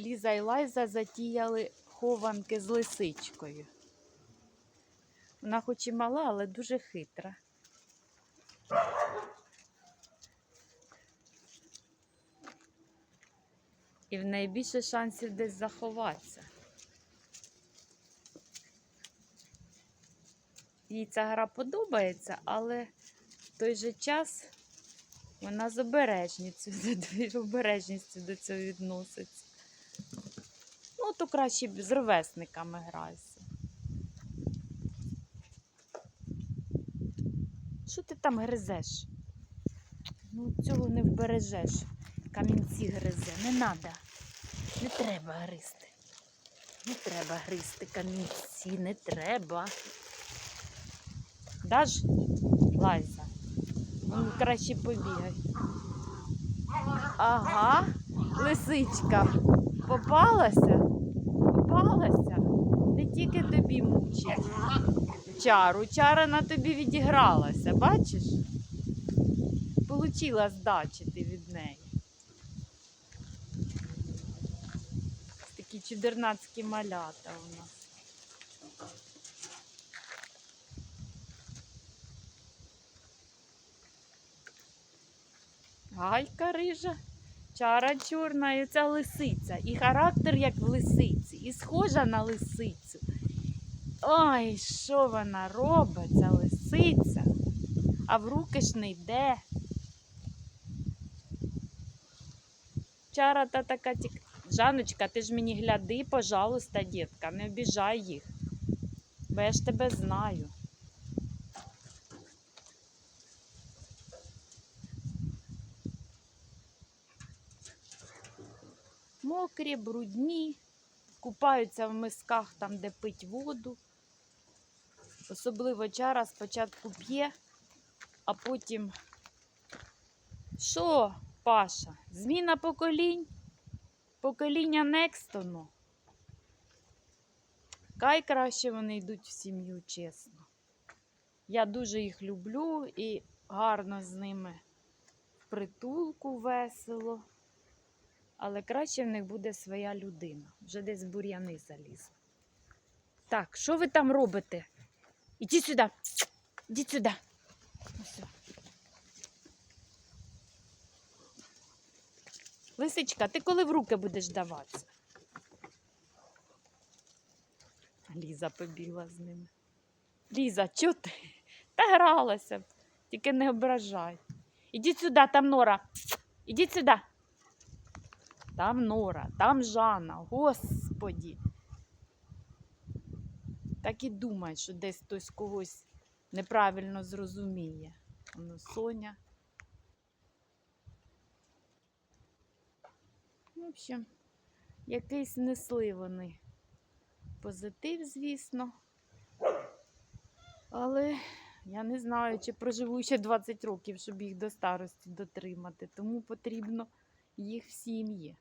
Ліза і Лайза затіяли хованки з лисичкою. Вона хоч і мала, але дуже хитра. І в неї більше шансів десь заховатися. Їй ця гра подобається, але в той же час вона з обережністю, з обережністю до цього відноситься. То краще з ровесниками грайся. Що ти там гризеш? Ну, цього не вбережеш. Камінці гризе. Не треба. Не треба гризти. Не треба гризти камінці, не треба. Даш, Лайза? Ну, краще побігай. Ага, лисичка. Попалася? Попалася? Не тільки тобі мучить. Чару. Чара на тобі відігралася, бачиш? Получила здачі ти від неї. Такі чудернацькі малята у нас. Гайка рижа, чара чорна, і ця лисиця. І характер як в лисиці, і схожа на лисицю. Ой, що вона робить, ця лисиця? А в руки ж не йде. Чара та така тік. Жаночка, ти ж мені гляди, пожалуйста, дітка, не обіжай їх. Бо я ж тебе знаю. Мокрі, брудні, купаються в мисках там, де пить воду. Особливо чара спочатку п'є, а потім. Що, Паша? Зміна поколінь? Покоління Некстону. Кай краще вони йдуть в сім'ю, чесно. Я дуже їх люблю і гарно з ними в притулку весело. Але краще в них буде своя людина. Вже десь бур'яни заліз. Так, що ви там робите? Ідіть сюди. Ідіть сюди. Ось. Лисичка, ти коли в руки будеш даватися? Ліза побігла з ними. Ліза, чого ти? Та гралася тільки не ображай. Ідіть сюди, там Нора. Ідіть сюди. Там Нора, там Жанна, господі. Так і думають, що десь хтось когось неправильно зрозуміє. Воно Соня. В общем, якийсь несли вони. Позитив, звісно. Але я не знаю, чи проживу ще 20 років, щоб їх до старості дотримати. Тому потрібно їх в сім'ї.